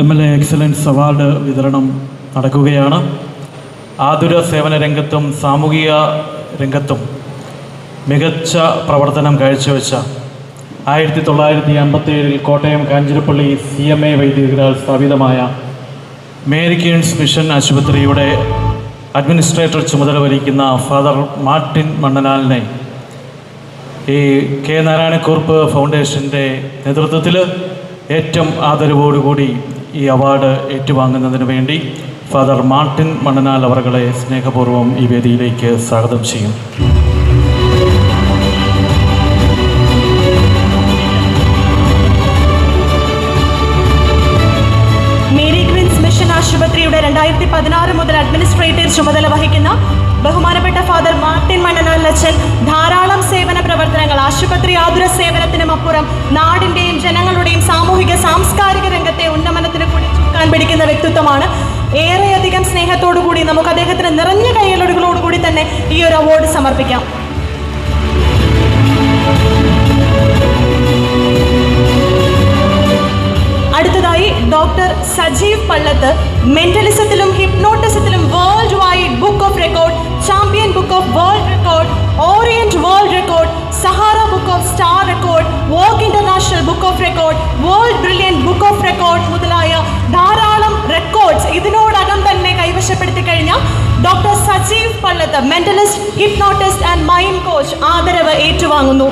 M L A excellence award വിതരണം നടക്കുകയാണ്. ആതുര സേവന രംഗത്തും സാമൂഹിക രംഗത്തും മികച്ച പ്രവർത്തനം കാഴ്ചവെച്ച ആയിരത്തി തൊള്ളായിരത്തി അമ്പത്തി ഏഴിൽ Kottayam Kanjirappally C M A വൈദികരാൽ സ്ഥാപിതമായ മേരി കിങ്സ് മിഷൻ ആശുപത്രിയുടെ അഡ്മിനിസ്ട്രേറ്റർ ചുമതല വഹിക്കുന്ന ഫാദർ മാർട്ടിൻ മണ്ണനാലിനെ ഈ കെ നാരായണക്കുറുപ്പ് ഫൗണ്ടേഷന്റെ നേതൃത്വത്തിൽ ഏറ്റവും ആദരവോടുകൂടി ഈ അവാർഡ് ഏറ്റുവാങ്ങുന്നതിന് വേണ്ടി ഫാദർ മാർട്ടിൻ മണ്ണനാൽ അവർകളെ സ്നേഹപൂർവം ഈ വേദിയിലേക്ക് സ്വാഗതം ചെയ്യും. മുതൽ അഡ്മിനിസ്ട്രേറ്റീവ് ചുമതല വഹിക്കുന്ന ബഹുമാനപ്പെട്ട ഫാദർ മാർട്ടിൻ മണ്ണനാൽ അച്ഛൻ ധാരാളം സേവന പ്രവർത്തനങ്ങൾ ആശുപത്രി ആതുര സേവനത്തിനും അപ്പുറം നാടിന്റെയും ജനങ്ങളുടെയും സാമൂഹിക സാംസ്കാരിക രംഗത്തെ ഉന്നമനത്തിന് കൂടി ചുക്കാൻ പിടിക്കുന്ന വ്യക്തിത്വമാണ്. ഏറെയധികം സ്നേഹത്തോടു കൂടി നമുക്ക് അദ്ദേഹത്തിന് നിറഞ്ഞ കൈയലുകളോടുകൂടി തന്നെ ഈ ഒരു അവാർഡ് സമർപ്പിക്കാം. സജീവ് പള്ളത്ത് മെന്റലിസത്തിലും ഹിപ്നോട്ടിസത്തിലും world wide book of record champion book of world record Orient world record Sahara book of star record walk international book of record world brilliant book of record മുതലായ ധാരാളം റെക്കോർഡ്സ് ഇതിനോടകം തന്നെ കൈവശപ്പെടുത്തി കഴിഞ്ഞ doctor Sajeev Pallath mentalist hypnotist and mind coach ആദരവ് ഏറ്റുവാങ്ങുന്നു.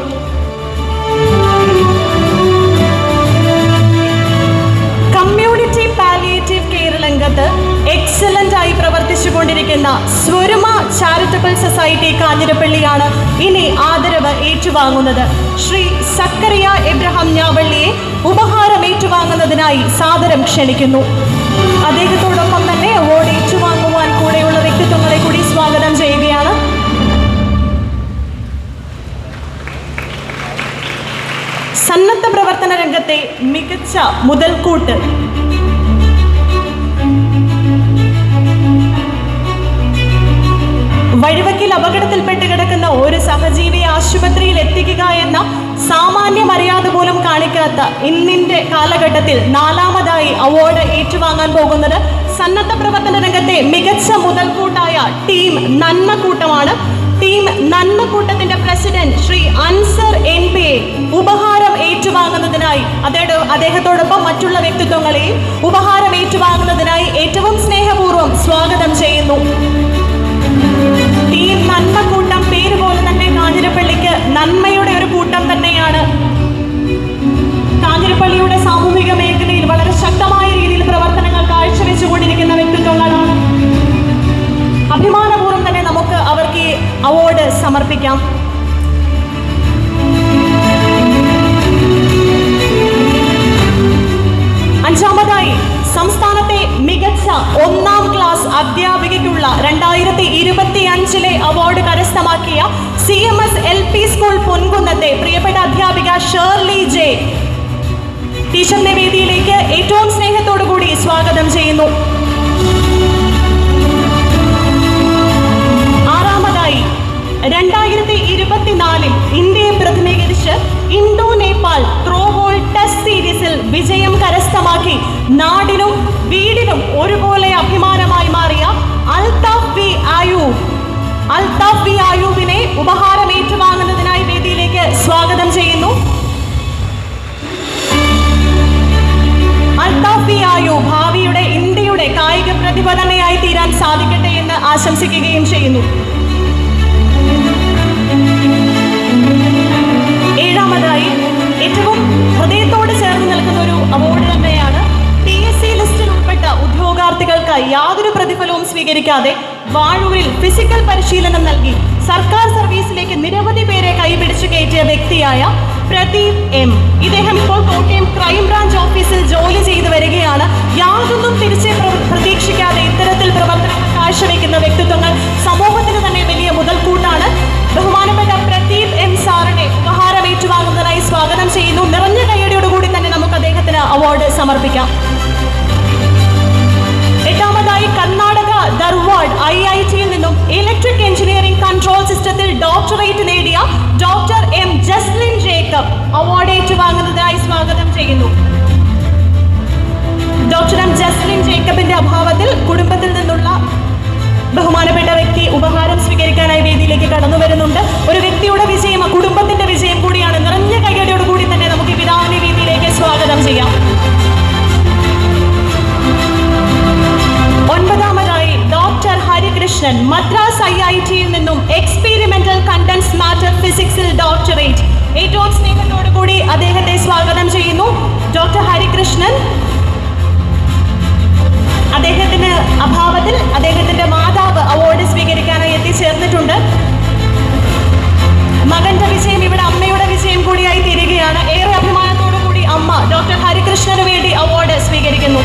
പ്രവർത്തിച്ചുകൊണ്ടിരിക്കുന്ന Swaruma charitable society കാഞ്ഞിരപ്പള്ളിയാണ് ഇനി ആദരവ് ഏറ്റുവാങ്ങുന്നത്. ശ്രീ സക്കറിയ എബ്രഹാം ഞാവള്ളിയെ ഉപഹാരം ഏറ്റുവാങ്ങുന്നതിനായി സാദരം ക്ഷണിക്കുന്നു. അദ്ദേഹത്തോടൊപ്പം തന്നെ അവാർഡ് ഏറ്റുവാങ്ങുവാൻ കൂടെയുള്ള വ്യക്തിത്വങ്ങളെ കൂടി സ്വാഗതം ചെയ്യുകയാണ്. സന്നദ്ധ പ്രവർത്തന രംഗത്തെ മികച്ച മുതൽക്കൂട്ട് ആശുപത്രിയിൽ എത്തിക്കുക എന്ന സാമാന്യ മര്യാദ പോലും കാണിക്കാത്ത ഇന്നിന്റെ കാലഘട്ടത്തിൽ നാലാമതായി അവാർഡ് ഏറ്റുവാങ്ങാൻ പോകുന്നത് സന്നദ്ധ പ്രവർത്തന രംഗത്തെ മികച്ച മുതൽക്കൂട്ടായ ടീം നന്മക്കൂട്ടമാണ് team നന്മക്കൂട്ടത്തിന്റെ president Shri Ansar N P ഉപഹാരം ഏറ്റുവാങ്ങുന്നതിനായി അദ്ദേഹം അദ്ദേഹത്തോടൊപ്പം മറ്റുള്ള വ്യക്തിത്വങ്ങളെയും ഉപഹാരം ഏറ്റുവാങ്ങുന്നതിനായി ഏറ്റവും സ്നേഹപൂർവം സ്വാഗതം ചെയ്യുന്നു. ടീം നന്മക്കൂട്ടം രണ്ടായിരത്തി ഇരുപത്തി അഞ്ചിലെ അവാർഡ് കരസ്ഥമാക്കിയ C M S L P school പൊൻകുന്നത്തെ പ്രിയപ്പെട്ട അധ്യാപിക ഷേർലി ജെ. ടീച്ചറിന്റെ വേദിയിലേക്ക് ഏറ്റവും സ്നേഹത്തോടു കൂടി സ്വാഗതം ചെയ്യുന്നു. ആറാമതായി രണ്ടായിരത്തി ഇരുപത്തിനാലിൽ ഇന്ത്യയെ പ്രതിനിധീകരിച്ച് ഇന്തോ നേപ്പാൾ ത്രോബോൾ ടെസ്റ്റ് സീരീസിൽ വിജയം കരസ്ഥമാക്കി നാടിനും വീടിനും ഒരുപോലെ ബി ആയൂബ് അൽതാഫ് ബി ആയൂബിനെ ഉപഹാരം ഏറ്റുവാങ്ങുന്നതിനായി വേദിയിലേക്ക് സ്വാഗതം ചെയ്യുന്നു. അൽതാഫ് ഭാവിയുടെ ഇന്ത്യയുടെ കായിക പ്രതിഭ തീരാൻ സാധിക്കട്ടെ എന്ന് ആശംസിക്കുകയും ചെയ്യുന്നു. ഏഴാമതായി ഏറ്റവും ഹൃദയത്തോട് ചേർന്ന് നിൽക്കുന്ന ഒരു അവാർഡ് തന്നെയാണ് പി എസ് സി ലിസ്റ്റിൽ ഉൾപ്പെട്ട ഉദ്യോഗാർത്ഥികൾക്ക് യാതൊരു പ്രതിഫലവും സ്വീകരിക്കാതെ വാഴൂരിൽ ഫിസിക്കൽ പരിശീലനം നൽകി സർക്കാർ സർവീസിലേക്ക് നിരവധി പേരെ കൈപിടിച്ചു കയറ്റിയ വ്യക്തിയായ പ്രദീപ് എം. ഇദ്ദേഹം ഇപ്പോൾ കോട്ടയം ക്രൈംബ്രാഞ്ച് ഓഫീസിൽ ജോലി ചെയ്തു വരികയാണ്. യാതൊന്നും തിരിച്ച് പ്രതീക്ഷിക്കാതെ ഇത്തരത്തിൽ പ്രവർത്തനങ്ങൾ കാഴ്ചവെക്കുന്ന വ്യക്തിത്വങ്ങൾ സമൂഹത്തിന് തന്നെ വലിയ മുതൽക്കൂട്ടാണ്. ബഹുമാനപ്പെട്ട പ്രദീപ് എം സാറിനെ ഉപഹാരം ഏറ്റുവാങ്ങുന്നതിനായി സ്വാഗതം ചെയ്യുന്നു. നിറഞ്ഞ കൈയടിയോടുകൂടി തന്നെ നമുക്ക് അദ്ദേഹത്തിന് അവാർഡ് സമർപ്പിക്കാം. ഇലക്ട്രിക് എഞ്ചിനീയറിംഗ് കൺട്രോൾ സിസ്റ്റത്തിൽ ഡോക്ടറേറ്റ് നേടിയ doctor M Jaslin Jacob award ഏറ്റുവാങ്ങുന്നതിനായി സ്വാഗതം ചെയ്യുന്നു. ഡോക്ടർ എം ജസ്ലിൻ ജേക്കബിന്റെ അഭാവത്തിൽ കുടുംബത്തിൽ നിന്നുള്ള ബഹുമാനപ്പെട്ട വ്യക്തി ഉപഹാരം സ്വീകരിക്കാനായി വേദിയിലേക്ക് കടന്നു വരുന്നുണ്ട്. ഒരു വ്യക്തിയുടെ വിജയം കുടുംബത്തിൽ ഹരികൃഷ്ണൻ മദ്രാസ് ഐ ഐ ടിയിൽ നിന്നും എക്സ്പീരിമെന്റൽ കണ്ടൻസ് മാറ്റർ ഫിസിക്സിൽ ഡോക്ടറേറ്റ് ഏറ്റവും സ്നേഹത്തോടുകൂടി അദ്ദേഹത്തെ സ്വാഗതം ചെയ്യുന്നു. ഡോക്ടർ ഹരികൃഷ്ണൻ. അദ്ദേഹത്തിന് അഭാവത്തിൽ അദ്ദേഹത്തിന്റെ മാതാവ് അവാർഡ് സ്വീകരിക്കാനായി എത്തിച്ചേർന്നിട്ടുണ്ട്. മകന്റെ വിജയം ഇവിടെ അമ്മയുടെ വിജയം കൂടിയായി തീരുകയാണ്. ഏറെ അഭിമാനത്തോടു കൂടി അമ്മ ഡോക്ടർ ഹരികൃഷ്ണന് വേണ്ടി അവാർഡ് സ്വീകരിക്കുന്നു.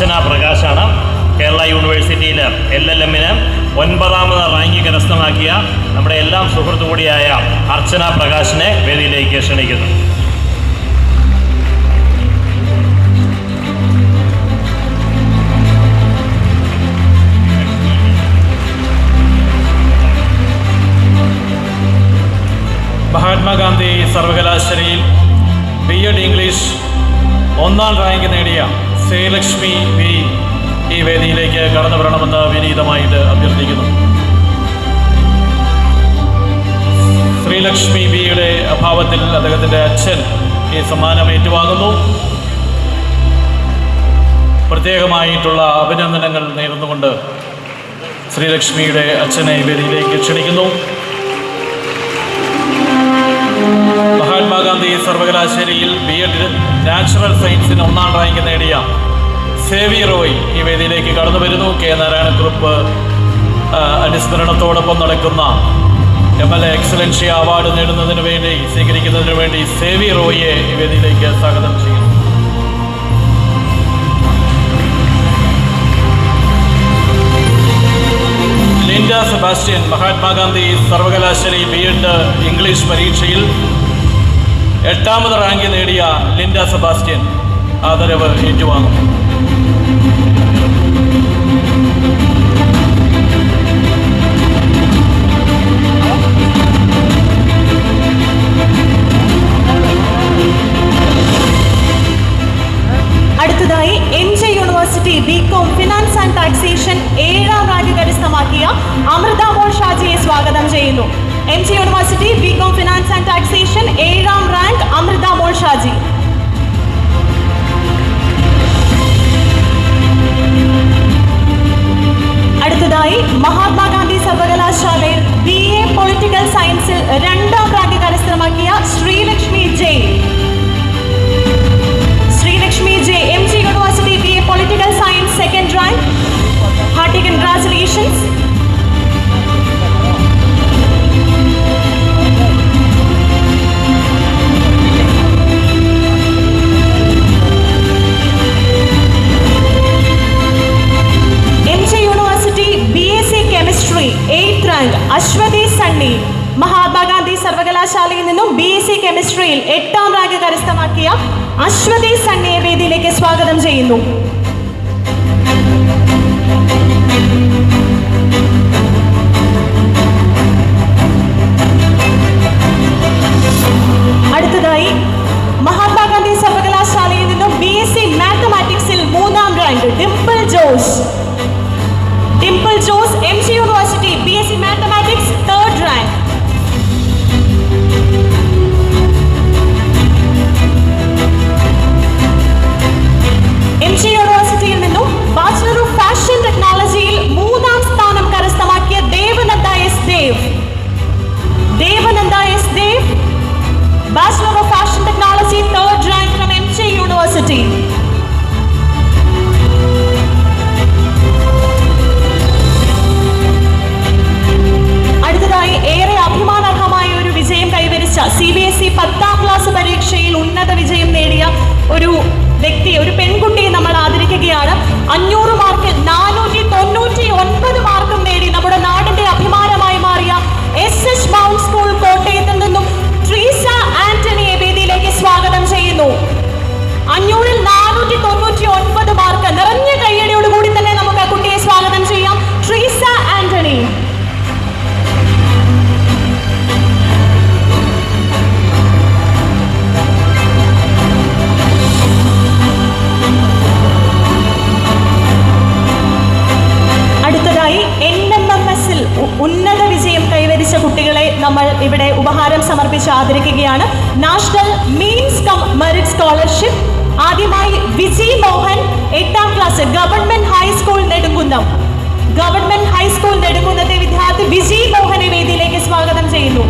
അർച്ചന പ്രകാശാണ് കേരള യൂണിവേഴ്സിറ്റിയിൽ എൽ എൽ എമ്മിന് ഒൻപതാമത് റാങ്ക് കരസ്ഥമാക്കിയ നമ്മുടെ എല്ലാം സുഹൃത്തു കൂടിയായ അർച്ചന പ്രകാശിനെ വേദിയിലേക്ക് ക്ഷണിക്കുന്നു. മഹാത്മാഗാന്ധി സർവകലാശാലയിൽ ബി എഡ് ഇംഗ്ലീഷ് ഒന്നാം റാങ്ക് നേടിയ ശ്രീലക്ഷ്മി വി ഈ വേദിയിലേക്ക് കടന്നു വരണമെന്ന് വിനീതമായിട്ട് അഭ്യർത്ഥിക്കുന്നു. ശ്രീലക്ഷ്മി ബിയുടെ അഭാവത്തിൽ അദ്ദേഹത്തിന്റെ അച്ഛൻ ഈ സമ്മാനം ഏറ്റുവാങ്ങുന്നു. പ്രത്യേകമായിട്ടുള്ള അഭിനന്ദനങ്ങൾ നേർന്നുകൊണ്ട് ശ്രീലക്ഷ്മിയുടെ അച്ഛനെ വേദിയിലേക്ക് ക്ഷണിക്കുന്നു. മഹാത്മാഗാന്ധി സർവകലാശാലയിൽ ബി എഡ് നാച്ചുറൽ സയൻസിന് ഒന്നാം റാങ്ക് നേടിയ സേവി റോയ് ഈ വേദിയിലേക്ക് കടന്നു വരുന്നു. കെ നാരായണക്കുറുപ്പ് അനുസ്മരണത്തോടൊപ്പം നടക്കുന്ന M L A excellency award നേടുന്നതിന് വേണ്ടി സ്വീകരിക്കുന്നതിന് വേണ്ടി സേവി റോയിയെ ഈ വേദിയിലേക്ക് സ്വാഗതം ചെയ്യുന്നു. ലിൻഡ സെബാസ്റ്റ്യൻ മഹാത്മാഗാന്ധി സർവകലാശാലയിൽ ബി എഡ് ഇംഗ്ലീഷ് പരീക്ഷയിൽ എട്ടാമത് റാങ്ക് നേടിയ ലിൻഡ സെബാസ്റ്റ്യൻ. ആദരവ് ഏറ്റുവാങ്ങും national means cum merit scholarship. ആദ്യമായി വിജി മോഹൻ എട്ടാം class government high school Nedumkunnam. Government high school നെടുങ്കുന്നത്തെ വിദ്യാർത്ഥി വിജി മോഹനെ വേദിയിലേക്ക് സ്വാഗതം ചെയ്യുന്നു.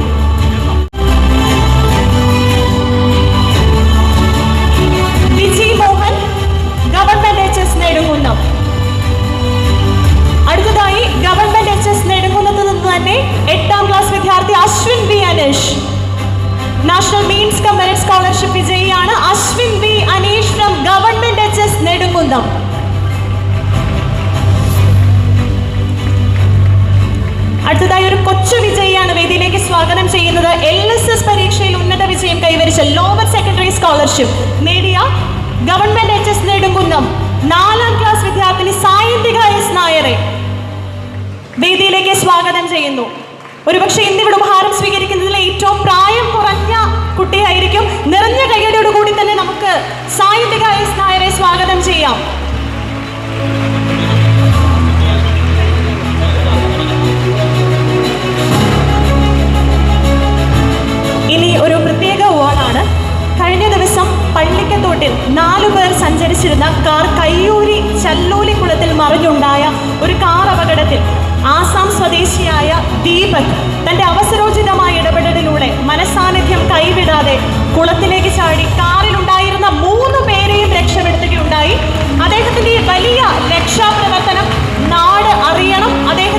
ചെയ്യുന്നു. ഒരുപക്ഷെ ഇന്നിവിടെ ഉപഹാരം സ്വീകരിക്കുന്നതിൽ ഏറ്റവും പ്രായം കുറഞ്ഞ കുട്ടിയായിരിക്കും. നിറഞ്ഞ കൈയടിയോടുകൂടി തന്നെ നമുക്ക് സായന്തിക എസ് നായരെ സ്വാഗതം ചെയ്യാം. ഇനി ഒരു പ്രത്യേക അവാർഡാണ്. കഴിഞ്ഞ ദിവസം പള്ളിക്കത്തോട്ടിൽ നാലു പേർ സഞ്ചരിച്ചിരുന്ന കാർ കയ്യൂരി ചല്ലൂലിക്കുളത്തിൽ മറിഞ്ഞുണ്ടായ ഒരു കാർ അപകടത്തിൽ ആസാം സ്വദേശിയായ ദീപക് തന്റെ അവസരോചിതമായ ഇടപെടലിലൂടെ മനസാന്നിധ്യം കൈവിടാതെ കുളത്തിലേക്ക് ചാടി കാറിലുണ്ടായിരുന്ന മൂന്ന് പേരെയും രക്ഷപ്പെടുത്തുകയുണ്ടായി. അദ്ദേഹത്തിന്റെ വലിയ രക്ഷാപ്രവർത്തനം നാട് അറിയണം. അദ്ദേഹത്തിന്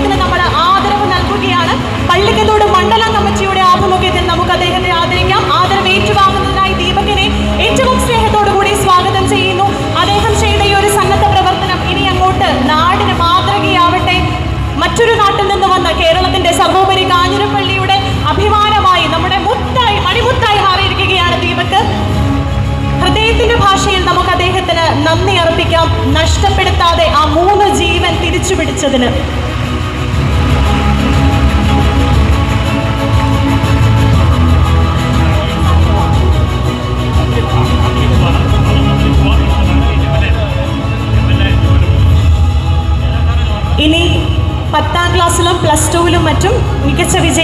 നഷ്ടപ്പെടുത്താതെ ആ മൂന്ന് ജീവൻ തിരിച്ചു പിടിച്ചതിന് ഇനി പത്താം ക്ലാസ്സിലും പ്ലസ് ടുവിലും മറ്റും മികച്ച വിജയം